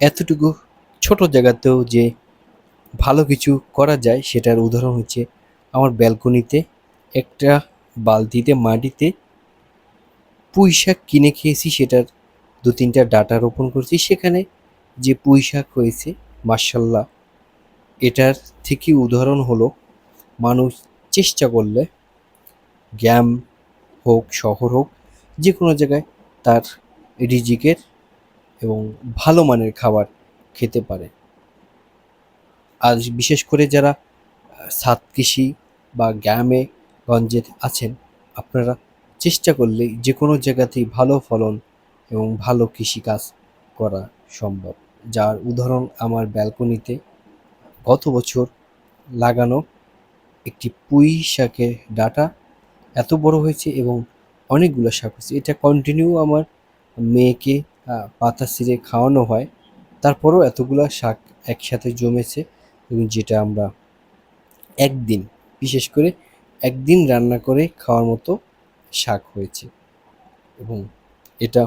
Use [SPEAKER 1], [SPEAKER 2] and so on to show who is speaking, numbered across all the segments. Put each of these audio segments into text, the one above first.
[SPEAKER 1] এতটুকু ছোট জায়গাতেও যে ভালো কিছু করা যায়, সেটার উদাহরণ হচ্ছে আমার ব্যালকনিতে একটা বালতিতে, মাটিতে পুঁই শাক কিনে খেয়েছি, সেটার দু তিনটা ডাটা রোপণ করছি। সেখানে যে পুঁই শাক হয়েছে মার্শাল্লাহ এটার থেকে উদাহরণ হলো, মানুষ চেষ্টা করলে গ্রাম হোক, শহর হোক যে কোনো জায়গায় তার রিজিকের এবং ভালো মানের খাবার খেতে পারে। আর বিশেষ করে যারা সাত কৃষি বা গ্রামে গঞ্জে আছেন, আপনারা চেষ্টা করলে যে কোনো জায়গাতেই ভালো ফলন এবং ভালো কৃষিকাজ করা সম্ভব। যার উদাহরণ আমার ব্যালকনিতে, গত বছর লাগানো একটি পুঁই শাকের ডাটা এত বড় হয়েছে এবং অনেকগুলো শাক হয়েছে। এটা কন্টিনিউ আমার মেয়েকে পাতা ছিঁড়ে খাওয়ানো হয়। তারপরেও এতগুলো শাক একসাথে জমেছে, এবং যেটা আমরা একদিন, বিশেষ করে একদিন রান্না করে খাওয়ার মতো শাক হয়েছে। এবং এটা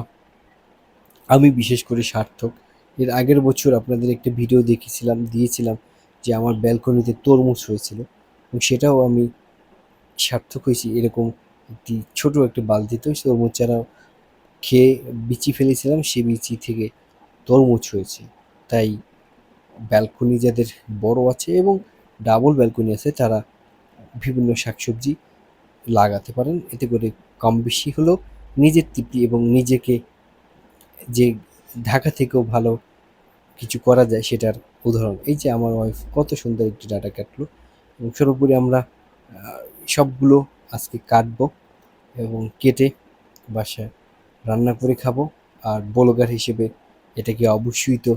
[SPEAKER 1] আমি বিশেষ করে সার্থক। এর আগের বছর আপনাদের একটা ভিডিও দেখেছিলাম, দিয়েছিলাম যে আমার ব্যালকনিতে তরমুজ হয়েছিল। এবং সেটাও আমি সার্থক হয়েছি। এরকম একটি ছোট একটি বালতিতে তরমুজ চারা খেয়ে বিচি ফেলেছিলাম, সেই বিচি থেকে তরমুজ হয়েছে তাই ব্যালকনি যাদের বড় আছে এবং ডাবল ব্যালকনি আছে, তারা বিভিন্ন শাকসবজি লাগাতে পারেন। এতে করে কম বেশি হলেও নিজের তৃপ্তি এবং নিজেকে যে ঢাকা থেকেও ভালো কিছু করা যায় সেটার উদাহরণ। এই যে আমার ওয়াইফ কত সুন্দর একটি ডাটা কাটলো। এবং সর্বোপরি আমরা সবগুলো আজকে কাটবো এবং কেটে বাসায় রান্না করে খাব। আর বলগার হিসেবে এটাকে অবশ্যই তো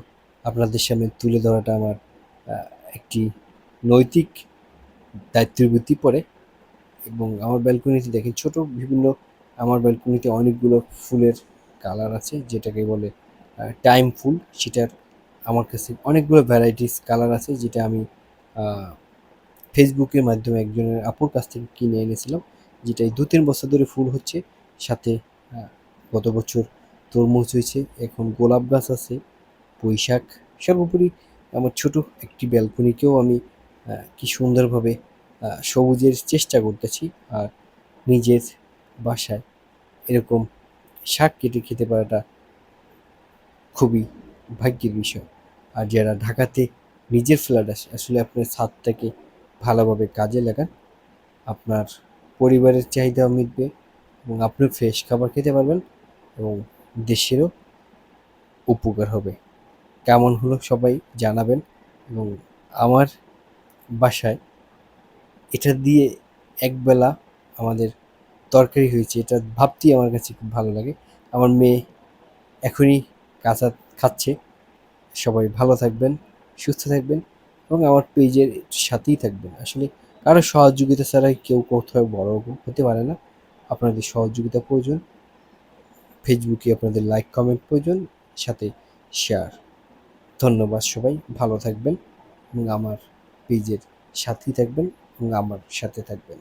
[SPEAKER 1] আপনাদের সামনে তুলে ধরাটা আমার একটি নৈতিক দায়িত্বের ভিত্তি পড়ে এবং আমার ব্যালকনিতে দেখেন ছোট বিভিন্ন, আমার ব্যালকনিতে অনেকগুলো ফুলের কালার আছে, যেটাকে বলে টাইম ফুল। সেটার আমার কাছে অনেকগুলো ভ্যারাইটিস কালার আছে, যেটা আমি ফেসবুকের মাধ্যমে একজনের আপুর কাছ থেকে কিনে এনেছিলাম। যেটা এই দু তিন বছর ধরে ফুল হচ্ছে, সাথে গত বছর তরমুজ হয়েছে, এখন গোলাপ গাছ আছে শাক সর্বোপরি আমার ছোট একটি ব্যালকনিকেও আমি কি সুন্দরভাবে সবুজের চেষ্টা করতেছি আর নিজের বাসায় এরকম শাক কেটে খেতে পারাটা খুবই ভাগ্যের বিষয়। আর যারা ঢাকাতে নিজের ফ্ল্যাট আসে, আসলে আপনার ছাদটাকে ভালোভাবে কাজে লাগান, আপনার পরিবারের চাহিদাও মিটবে এবং আপনি ফ্রেশ খাবার খেতে পারবেন। এবং দেশেরও উপকার হবে। কেমন হলো সবাই জানাবেন এবং আমার বাসায় এটা দিয়ে একবেলা আমাদের তরকারি হয়েছে, এটা ভাবতেই আমার কাছে খুব ভালো লাগে। আমার মেয়ে এখনই কাঁচা খাচ্ছে। সবাই ভালো থাকবেন, সুস্থ থাকবেন এবং আমার পেজের সাথেই থাকবেন। আসলে কারও সহযোগিতা ছাড়াই কেউ কোথাও বড় হতে পারে না। আপনাদের সহযোগিতা প্রয়োজন। ফেসবুকে আপনাদের লাইক কমেন্ট প্রয়োজন, সাথে শেয়ার ধন্যবাদ সবাই, ভালো থাকবেন এবং আমার পেজের সাথেই থাকবেন এবং আমার সাথে থাকবেন।